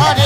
হরে